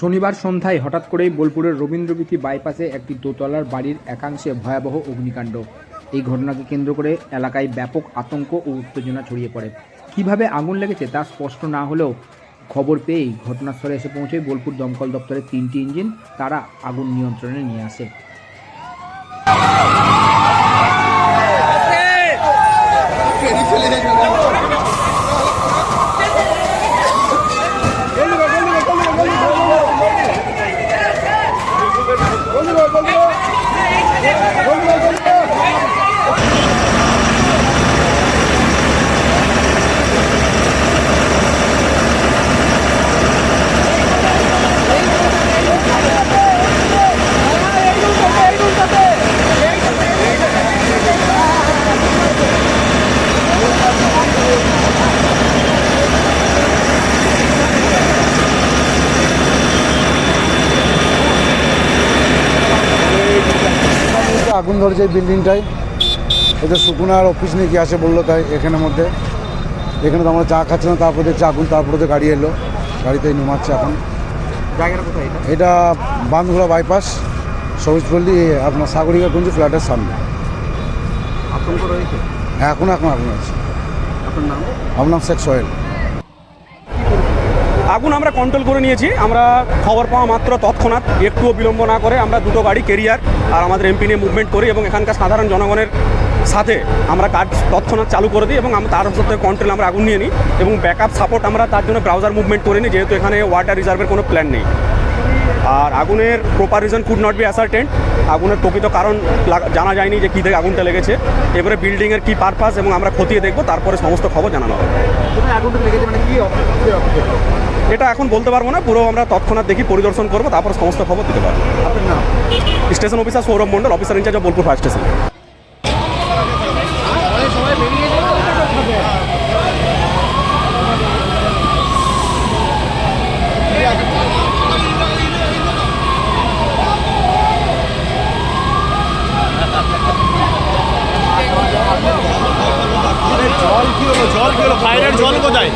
শনিবার সন্ধ্যায় হঠাৎ করেই বোলপুরের রবীন্দ্রবীথি বাইপাসে একটি দোতলার বাড়ির একাংশে ভয়াবহ অগ্নিকাণ্ড। এই ঘটনাকে কেন্দ্র করে এলাকায় ব্যাপক আতঙ্ক ও উত্তেজনা ছড়িয়ে পড়ে। কীভাবে আগুন লেগেছে তা স্পষ্ট না হলেও খবর পেয়েই ঘটনাস্থলে এসে পৌঁছে বোলপুর দমকল দপ্তরের তিনটি ইঞ্জিন তারা আগুন নিয়ন্ত্রণে নিয়ে আসে। আগুন ধরেছে এই বিল্ডিংটায় এদের সুকুনার অফিস নিয়ে কি আসে বলল তাই এখানের মধ্যে। এখানে তো আমরা চা খাচ্ছিলাম তারপর দেখছি আগুন তারপরে তো গাড়ি এলো। গাড়িতে নেমাচ্ছে এখন। এটা? এটা বান্ধুরা বাইপাস সবুজপল্লী আপনার সাগরিকা সাগরিকাগঞ্জ ফ্ল্যাটের সামনে। হ্যাঁ এখন এখন আগুন আছে। আপনার নাম শেখ সোহেল। আগুন আমরা কন্ট্রোল করে নিয়েছি। আমরা খবর পাওয়া মাত্র তৎক্ষণাৎ, একটুও বিলম্ব না করে আমরা দুটো গাড়ি কেরিয়ার আর আমাদের এমপি নিয়ে মুভমেন্ট করি এবং এখানকার সাধারণ জনগণের সাথে আমরা কাজ তৎক্ষণাৎ চালু করে দিই এবং আমরা তার সাথে কন্ট্রোল আমরা আগুন নিয়ে নিই এবং ব্যাকআপ সাপোর্ট আমরা তার জন্য ব্রাউজার মুভমেন্ট করে নিই, যেহেতু এখানে ওয়াটার রিজার্ভের কোনো প্ল্যান নেই। আর আগুনের proper reason could not be ascertained আগুনের প্রকৃত কারণ জানা যায়নি যে কী থেকে আগুনটা লেগেছে। এবারে বিল্ডিংয়ের কী পারপাস এবং আমরা খতিয়ে দেখব, তারপরে সমস্ত খবর জানানো হবে। আগুনটা লেগেছে? মানে কি এটা এখন বলতে পারব না পুরো আমরা তৎক্ষণাৎ দেখি পরিদর্শন করব তারপর সমস্ত খবর দিতে পারব। Station officer Sourav Mondal officer in charge Bolpur fire station জল কি হলো? জল কি হলো? ফায়ারের জল কোথায়?